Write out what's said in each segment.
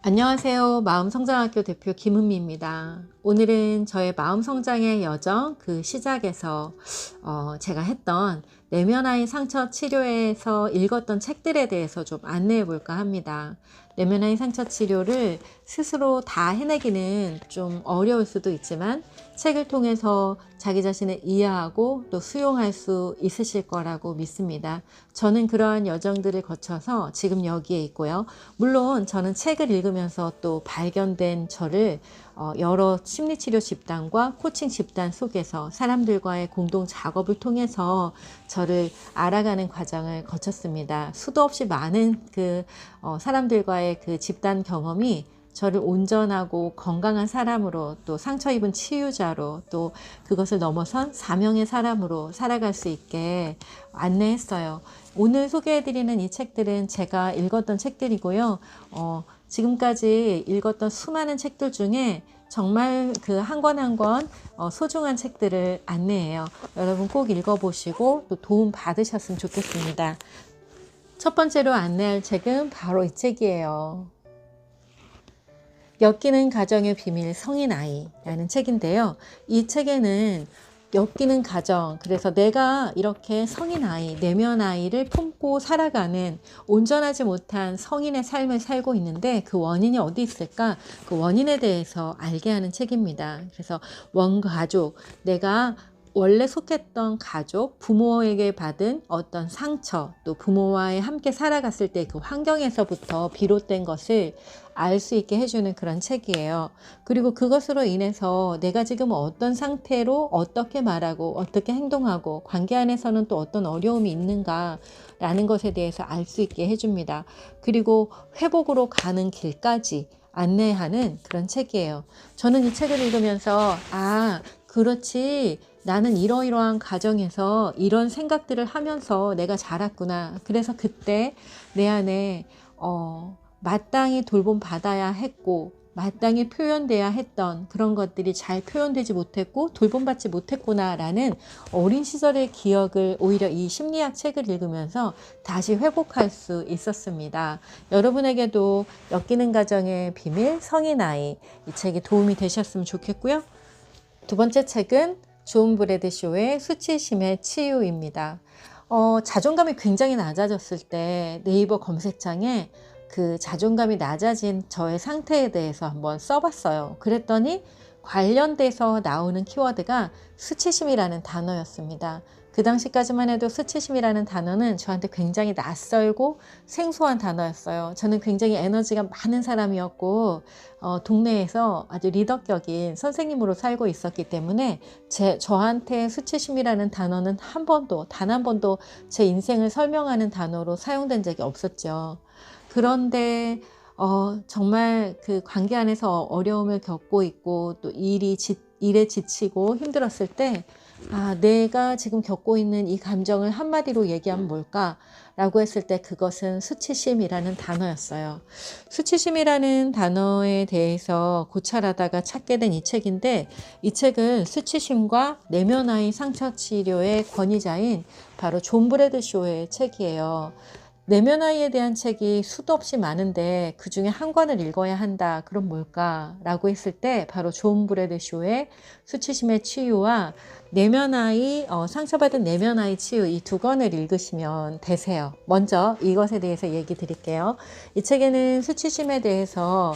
안녕하세요. 마음성장학교 대표 김은미입니다. 오늘은 저의 마음성장의 여정 그 시작에서 어, 제가 했던 내면아이 상처 치료에서 읽었던 책들에 대해서 좀 안내해 볼까 합니다. 내면아이 상처 치료를 스스로 다 해내기는 좀 어려울 수도 있지만 책을 통해서 자기 자신을 이해하고 또 수용할 수 있으실 거라고 믿습니다. 저는 그러한 여정들을 거쳐서 지금 여기에 있고요. 물론 저는 책을 읽으면서 또 발견된 저를 어, 여러 심리치료 집단과 코칭 집단 속에서 사람들과의 공동 작업을 통해서 저를 알아가는 과정을 거쳤습니다. 수도 없이 많은 그 어, 사람들과의 그 집단 경험이 저를 온전하고 건강한 사람으로 또 상처 입은 치유자로 또 그것을 넘어선 사명의 사람으로 살아갈 수 있게 안내했어요. 오늘 소개해드리는 이 책들은 제가 읽었던 책들이고요. 어, 지금까지 읽었던 수많은 책들 중에 정말 그 한 권 한 권 소중한 책들을 안내해요. 여러분 꼭 읽어보시고 또 도움 받으셨으면 좋겠습니다. 첫 번째로 안내할 책은 바로 이 책이에요. 엮이는 가정의 비밀 성인 아이라는 책인데요. 이 책에는 엮이는 가정, 그래서 내가 이렇게 성인 아이, 내면 아이를 품고 살아가는 온전하지 못한 성인의 삶을 살고 있는데 그 원인이 어디 있을까? 그 원인에 대해서 알게 하는 책입니다. 그래서 원가족, 내가 원래 속했던 가족, 부모에게 받은 어떤 상처, 또 부모와의 함께 살아갔을 때 그 환경에서부터 비롯된 것을 알 수 있게 해주는 그런 책이에요. 그리고 그것으로 인해서 내가 지금 어떤 상태로 어떻게 말하고 어떻게 행동하고 관계 안에서는 또 어떤 어려움이 있는가 라는 것에 대해서 알 수 있게 해줍니다. 그리고 회복으로 가는 길까지 안내하는 그런 책이에요. 저는 이 책을 읽으면서, 아, 그렇지. 나는 이러이러한 가정에서 이런 생각들을 하면서 내가 자랐구나. 그래서 그때 내 안에 어, 마땅히 돌봄 받아야 했고 마땅히 표현돼야 했던 그런 것들이 잘 표현되지 못했고 돌봄받지 못했구나라는 어린 시절의 기억을 오히려 이 심리학 책을 읽으면서 다시 회복할 수 있었습니다. 여러분에게도 엮이는 가정의 비밀 성인 아이 이 책이 도움이 되셨으면 좋겠고요. 두 번째 책은 존 브래드 쇼의 수치심의 치유입니다. 어, 자존감이 굉장히 낮아졌을 때 네이버 검색창에 그 자존감이 낮아진 저의 상태에 대해서 한번 써봤어요. 그랬더니 관련돼서 나오는 키워드가 수치심이라는 단어였습니다. 그 당시까지만 해도 수치심이라는 단어는 저한테 굉장히 낯설고 생소한 단어였어요. 저는 굉장히 에너지가 많은 사람이었고 어, 동네에서 아주 리더격인 선생님으로 살고 있었기 때문에 제 저한테 수치심이라는 단어는 한 번도 단 한 번도 제 인생을 설명하는 단어로 사용된 적이 없었죠. 그런데 어, 정말 그 관계 안에서 어려움을 겪고 있고 또 일이 지, 일에 지치고 힘들었을 때 아, 내가 지금 겪고 있는 이 감정을 한마디로 얘기하면 뭘까? 라고 했을 때 그것은 수치심이라는 단어였어요. 수치심이라는 단어에 대해서 고찰하다가 찾게 된 이 책인데 이 책은 수치심과 내면아이 상처 치료의 권위자인 바로 존 브래드 쇼의 책이에요. 내면 아이에 대한 책이 수도 없이 많은데 그 중에 한 권을 읽어야 한다. 그럼 뭘까? 라고 했을 때 바로 존 브래드 쇼의 수치심의 치유와 내면 아이, 어, 상처받은 내면 아이 치유 이 두 권을 읽으시면 되세요. 먼저 이것에 대해서 얘기 드릴게요. 이 책에는 수치심에 대해서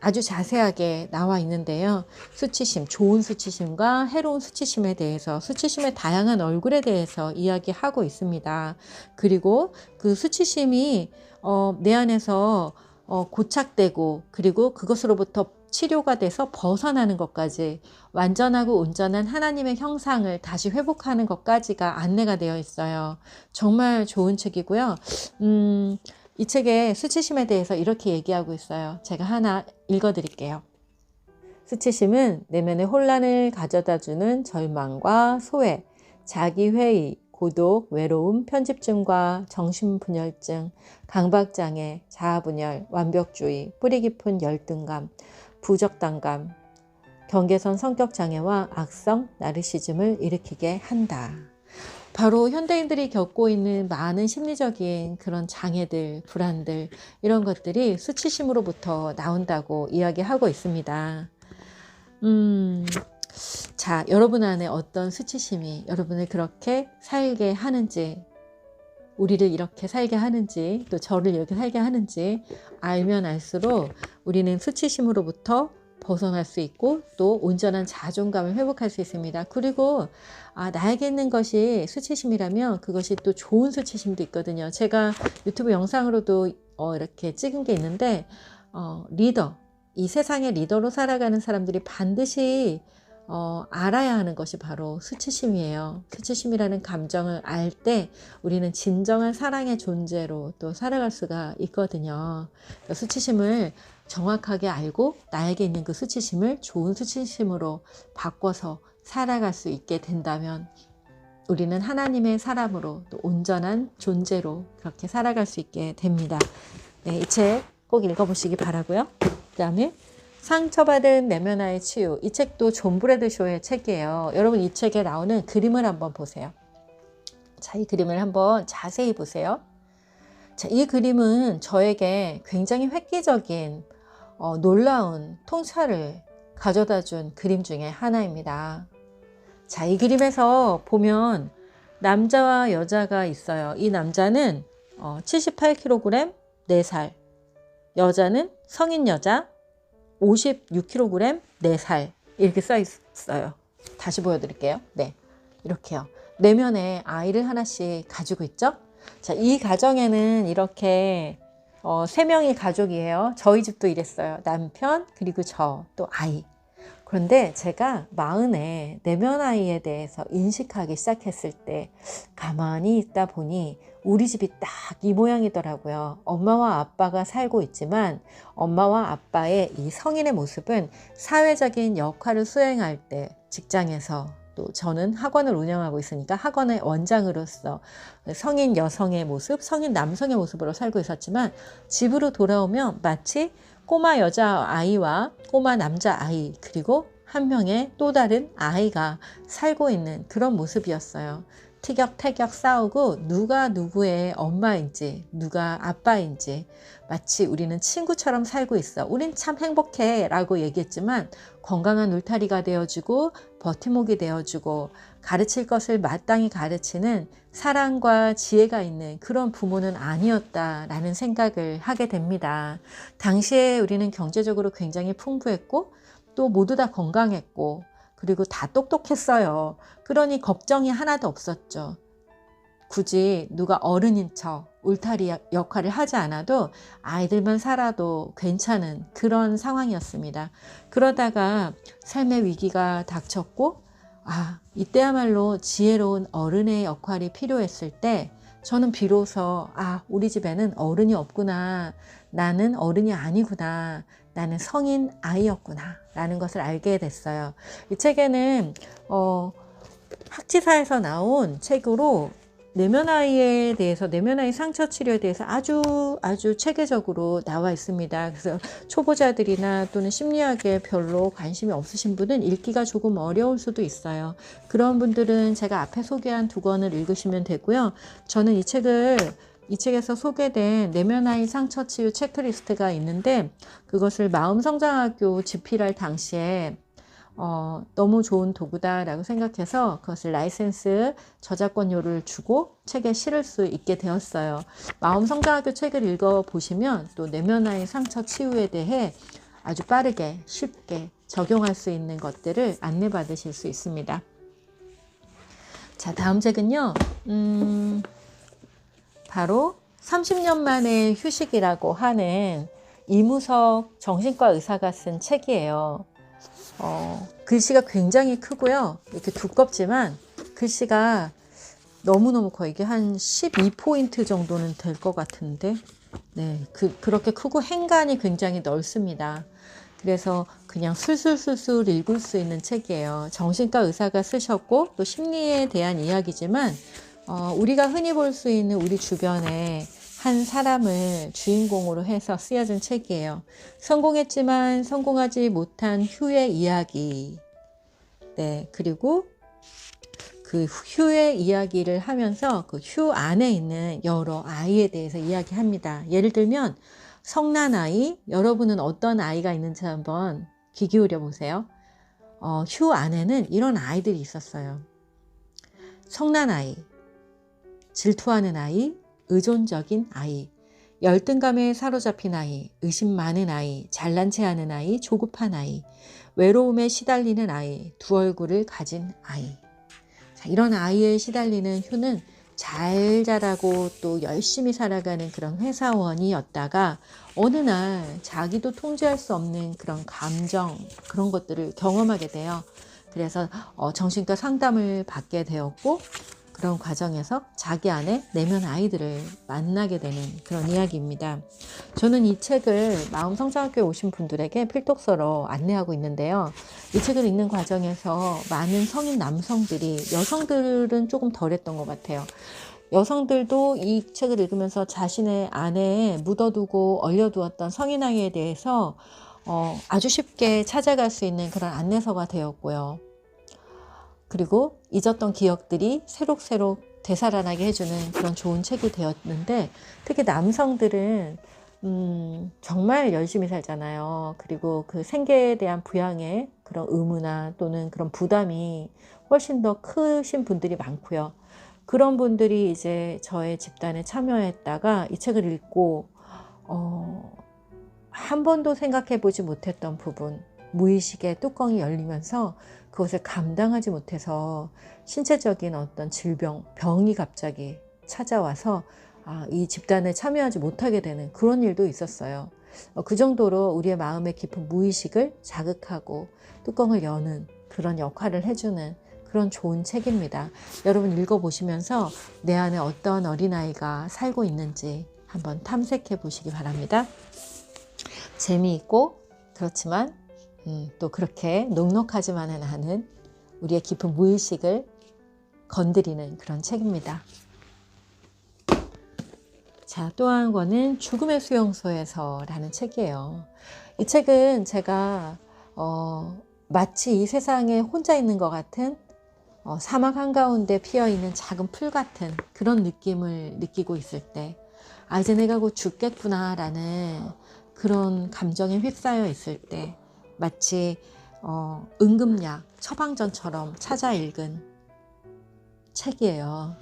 아주 자세하게 나와 있는데요. 수치심, 좋은 수치심과 해로운 수치심에 대해서 수치심의 다양한 얼굴에 대해서 이야기하고 있습니다. 그리고 그 수치심이 어, 내 안에서 어, 고착되고 그리고 그것으로부터 치료가 돼서 벗어나는 것까지 완전하고 온전한 하나님의 형상을 다시 회복하는 것까지가 안내가 되어 있어요. 정말 좋은 책이고요. 음, 이 책에 수치심에 대해서 이렇게 얘기하고 있어요. 제가 하나 읽어 드릴게요. 수치심은 내면의 혼란을 가져다 주는 절망과 소외, 자기회의, 고독, 외로움, 편집증과 정신분열증, 강박장애, 자아분열, 완벽주의, 뿌리 깊은 열등감, 부적당감, 경계선 성격 장애와 악성 나르시즘을 일으키게 한다. 바로 현대인들이 겪고 있는 많은 심리적인 그런 장애들, 불안들, 이런 것들이 수치심으로부터 나온다고 이야기하고 있습니다. 음, 자, 여러분 안에 어떤 수치심이 여러분을 그렇게 살게 하는지, 우리를 이렇게 살게 하는지, 또 저를 이렇게 살게 하는지 알면 알수록 우리는 수치심으로부터 벗어날 수 있고 또 온전한 자존감을 회복할 수 있습니다. 그리고 아, 나에게 있는 것이 수치심이라면 그것이 또 좋은 수치심도 있거든요. 제가 유튜브 영상으로도 어, 이렇게 찍은 게 있는데 어, 리더, 이 세상의 리더로 살아가는 사람들이 반드시 어, 알아야 하는 것이 바로 수치심이에요. 수치심이라는 감정을 알 때 우리는 진정한 사랑의 존재로 또 살아갈 수가 있거든요. 그러니까 수치심을 정확하게 알고 나에게 있는 그 수치심을 좋은 수치심으로 바꿔서 살아갈 수 있게 된다면 우리는 하나님의 사람으로 또 온전한 존재로 그렇게 살아갈 수 있게 됩니다. 네, 이 책 꼭 읽어보시기 바라고요. 그 다음에 상처받은 내면화의 치유. 이 책도 존 브래드 쇼의 책이에요. 여러분 이 책에 나오는 그림을 한번 보세요. 자, 이 그림을 한번 자세히 보세요. 자, 이 그림은 저에게 굉장히 획기적인 어, 놀라운 통찰을 가져다 준 그림 중에 하나입니다. 자, 이 그림에서 보면 남자와 여자가 있어요. 이 남자는 어, 78kg 4살, 여자는 성인 여자 56kg 4살 이렇게 써 있어요. 다시 보여드릴게요. 네, 이렇게요. 내면에 아이를 하나씩 가지고 있죠. 자, 이 가정에는 이렇게 어, 세 명이 가족이에요. 저희 집도 이랬어요. 남편 그리고 저 또 아이. 그런데 제가 마흔에 내면 아이에 대해서 인식하기 시작했을 때 가만히 있다 보니 우리 집이 딱 이 모양이더라고요. 엄마와 아빠가 살고 있지만 엄마와 아빠의 이 성인의 모습은 사회적인 역할을 수행할 때 직장에서 또 저는 학원을 운영하고 있으니까 학원의 원장으로서 성인 여성의 모습, 성인 남성의 모습으로 살고 있었지만 집으로 돌아오면 마치 꼬마 여자 아이와 꼬마 남자 아이 그리고 한 명의 또 다른 아이가 살고 있는 그런 모습이었어요. 티격태격 싸우고 누가 누구의 엄마인지 누가 아빠인지 마치 우리는 친구처럼 살고 있어. 우린 참 행복해 라고 얘기했지만 건강한 울타리가 되어주고 버팀목이 되어주고 가르칠 것을 마땅히 가르치는 사랑과 지혜가 있는 그런 부모는 아니었다라는 생각을 하게 됩니다. 당시에 우리는 경제적으로 굉장히 풍부했고 또 모두 다 건강했고 그리고 다 똑똑했어요. 그러니 걱정이 하나도 없었죠. 굳이 누가 어른인 척 울타리 역할을 하지 않아도 아이들만 살아도 괜찮은 그런 상황이었습니다. 그러다가 삶의 위기가 닥쳤고, 아, 이때야말로 지혜로운 어른의 역할이 필요했을 때 저는 비로소, 아, 우리 집에는 어른이 없구나. 나는 어른이 아니구나. 나는 성인 아이였구나. 라는 것을 알게 됐어요. 이 책에는, 어, 학지사에서 나온 책으로 내면 아이에 대해서 내면 아이 상처 치료에 대해서 아주 아주 체계적으로 나와 있습니다. 그래서 초보자들이나 또는 심리학에 별로 관심이 없으신 분은 읽기가 조금 어려울 수도 있어요. 그런 분들은 제가 앞에 소개한 두 권을 읽으시면 되고요. 저는 이 책을 이 책에서 소개된 내면 아이 상처 치유 체크리스트가 있는데 그것을 마음성장학교 집필할 당시에 어, 너무 좋은 도구다라고 생각해서 그것을 라이센스 저작권료를 주고 책에 실을 수 있게 되었어요. 마음 성장학교 책을 읽어 보시면 또 내면화의 상처 치유에 대해 아주 빠르게 쉽게 적용할 수 있는 것들을 안내받으실 수 있습니다. 자, 다음 책은요. 음, 바로 30년 만의 휴식이라고 하는 이무석 정신과 의사가 쓴 책이에요. 어, 글씨가 굉장히 크고요. 이렇게 두껍지만 글씨가 너무너무 거의 이게 한 12포인트 정도는 될 것 같은데 네, 그, 그렇게 크고 행간이 굉장히 넓습니다. 그래서 그냥 술술술술 읽을 수 있는 책이에요. 정신과 의사가 쓰셨고 또 심리에 대한 이야기지만 어, 우리가 흔히 볼 수 있는 우리 주변에 한 사람을 주인공으로 해서 쓰여진 책이에요. 성공했지만 성공하지 못한 휴의 이야기. 네, 그리고 그 휴의 이야기를 하면서 그 휴 안에 있는 여러 아이에 대해서 이야기합니다. 예를 들면 성난 아이, 여러분은 어떤 아이가 있는지 한번 귀 기울여 보세요. 어, 휴 안에는 이런 아이들이 있었어요. 성난 아이, 질투하는 아이, 의존적인 아이, 열등감에 사로잡힌 아이, 의심 많은 아이, 잘난 체 하는 아이, 조급한 아이, 외로움에 시달리는 아이, 두 얼굴을 가진 아이. 자, 이런 아이에 시달리는 휴는 잘 자라고 또 열심히 살아가는 그런 회사원이었다가 어느 날 자기도 통제할 수 없는 그런 감정, 그런 것들을 경험하게 돼요. 그래서 어, 정신과 상담을 받게 되었고 그런 과정에서 자기 안에 내면 아이들을 만나게 되는 그런 이야기입니다. 저는 이 책을 마음성장학교에 오신 분들에게 필독서로 안내하고 있는데요. 이 책을 읽는 과정에서 많은 성인 남성들이 여성들은 조금 덜했던 것 같아요. 여성들도 이 책을 읽으면서 자신의 안에 묻어두고 얼려두었던 성인아이에 대해서 어, 아주 쉽게 찾아갈 수 있는 그런 안내서가 되었고요. 그리고 잊었던 기억들이 새록새록 되살아나게 해주는 그런 좋은 책이 되었는데 특히 남성들은 음, 정말 열심히 살잖아요. 그리고 그 생계에 대한 부양의 그런 의무나 또는 그런 부담이 훨씬 더 크신 분들이 많고요. 그런 분들이 이제 저의 집단에 참여했다가 이 책을 읽고 어, 한 번도 생각해 보지 못했던 부분, 무의식의 뚜껑이 열리면서 그것을 감당하지 못해서 신체적인 어떤 질병, 병이 갑자기 찾아와서 아, 이 집단에 참여하지 못하게 되는 그런 일도 있었어요. 어, 그 정도로 우리의 마음의 깊은 무의식을 자극하고 뚜껑을 여는 그런 역할을 해주는 그런 좋은 책입니다. 여러분 읽어보시면서 내 안에 어떤 어린아이가 살고 있는지 한번 탐색해 보시기 바랍니다. 재미있고 그렇지만 음, 또 그렇게 녹록하지만은 않은 우리의 깊은 무의식을 건드리는 그런 책입니다. 자, 또 한 권은 죽음의 수용소에서라는 책이에요. 이 책은 제가 어, 마치 이 세상에 혼자 있는 것 같은 어, 사막 한가운데 피어 있는 작은 풀 같은 그런 느낌을 느끼고 있을 때, 아, 이제 내가 곧 죽겠구나라는 그런 감정에 휩싸여 있을 때, 마치 어, 응급약, 처방전처럼 찾아 읽은 책이에요.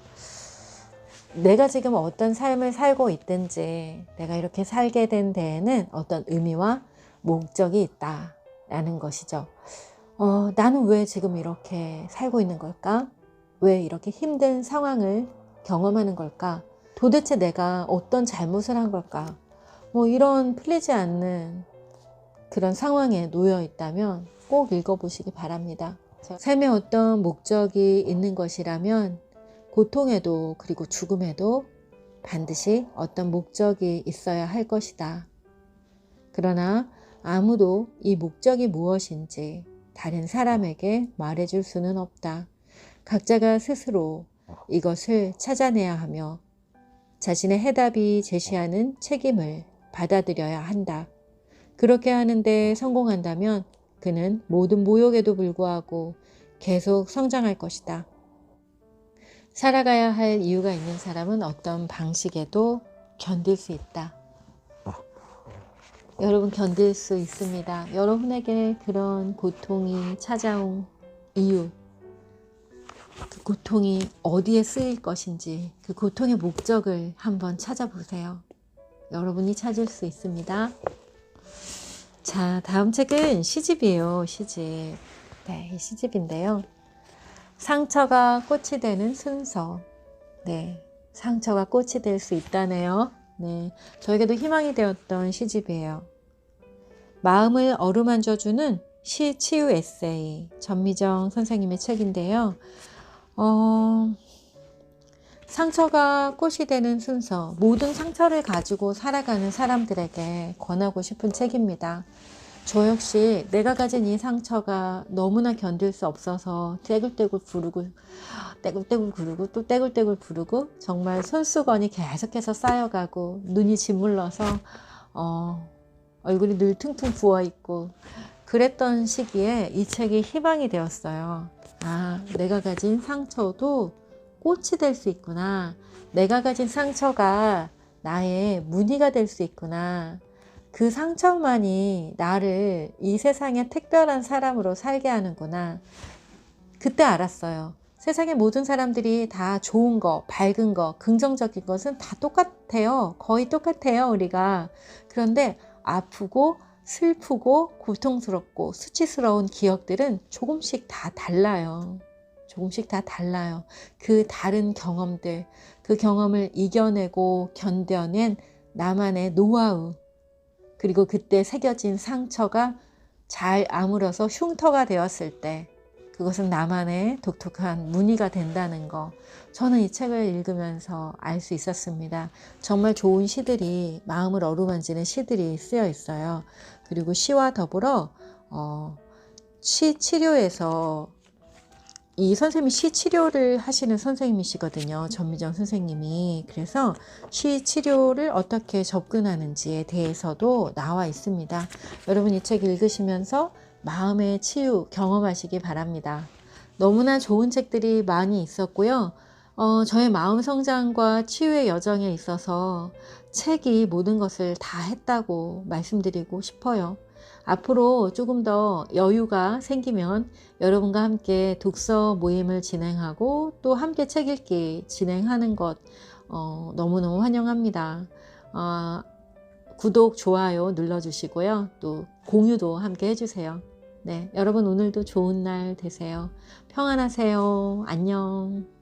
내가 지금 어떤 삶을 살고 있든지 내가 이렇게 살게 된 데에는 어떤 의미와 목적이 있다라는 것이죠. 어, 나는 왜 지금 이렇게 살고 있는 걸까? 왜 이렇게 힘든 상황을 경험하는 걸까? 도대체 내가 어떤 잘못을 한 걸까? 뭐 이런 풀리지 않는 그런 상황에 놓여 있다면 꼭 읽어보시기 바랍니다. 삶에 어떤 목적이 있는 것이라면 고통에도 그리고 죽음에도 반드시 어떤 목적이 있어야 할 것이다. 그러나 아무도 이 목적이 무엇인지 다른 사람에게 말해줄 수는 없다. 각자가 스스로 이것을 찾아내야 하며 자신의 해답이 제시하는 책임을 받아들여야 한다. 그렇게 하는데 성공한다면 그는 모든 모욕에도 불구하고 계속 성장할 것이다. 살아가야 할 이유가 있는 사람은 어떤 방식에도 견딜 수 있다. 여러분 견딜 수 있습니다. 여러분에게 그런 고통이 찾아온 이유, 그 고통이 어디에 쓰일 것인지 그 고통의 목적을 한번 찾아보세요. 여러분이 찾을 수 있습니다. 자, 다음 책은 시집이에요. 시집. 네, 이 시집인데요. 상처가 꽃이 되는 순서. 네, 상처가 꽃이 될 수 있다네요. 네, 저에게도 희망이 되었던 시집이에요. 마음을 어루만져주는 시 치유 에세이 전미정 선생님의 책인데요. 어, 상처가 꽃이 되는 순서, 모든 상처를 가지고 살아가는 사람들에게 권하고 싶은 책입니다. 저 역시 내가 가진 이 상처가 너무나 견딜 수 없어서 떼굴떼굴 부르고 떼굴떼굴 구르고 또 떼굴떼굴 부르고 정말 손수건이 계속해서 쌓여가고 눈이 짓물러서 어, 얼굴이 늘 퉁퉁 부어 있고 그랬던 시기에 이 책이 희망이 되었어요. 아, 내가 가진 상처도 꽃이 될 수 있구나. 내가 가진 상처가 나의 무늬가 될 수 있구나. 그 상처만이 나를 이 세상에 특별한 사람으로 살게 하는구나. 그때 알았어요. 세상의 모든 사람들이 다 좋은 거, 밝은 거, 긍정적인 것은 다 똑같아요. 거의 똑같아요, 우리가. 그런데 아프고 슬프고 고통스럽고 수치스러운 기억들은 조금씩 다 달라요. 조금씩 다 달라요. 그 다른 경험들, 그 경험을 이겨내고 견뎌낸 나만의 노하우, 그리고 그때 새겨진 상처가 잘 아물어서 흉터가 되었을 때 그것은 나만의 독특한 무늬가 된다는 거. 저는 이 책을 읽으면서 알 수 있었습니다. 정말 좋은 시들이 마음을 어루만지는 시들이 쓰여 있어요. 그리고 시와 더불어 어, 시 치료에서 이 선생님이 시 치료를 하시는 선생님이시거든요. 전미정 선생님이. 그래서 시 치료를 어떻게 접근하는지에 대해서도 나와 있습니다. 여러분 이 책 읽으시면서 마음의 치유 경험하시기 바랍니다. 너무나 좋은 책들이 많이 있었고요. 어, 저의 마음 성장과 치유의 여정에 있어서 책이 모든 것을 다 했다고 말씀드리고 싶어요. 앞으로 조금 더 여유가 생기면 여러분과 함께 독서 모임을 진행하고 또 함께 책 읽기 진행하는 것 어, 너무너무 환영합니다. 어, 구독, 좋아요 눌러주시고요. 또 공유도 함께 해주세요. 네, 여러분 오늘도 좋은 날 되세요. 평안하세요. 안녕.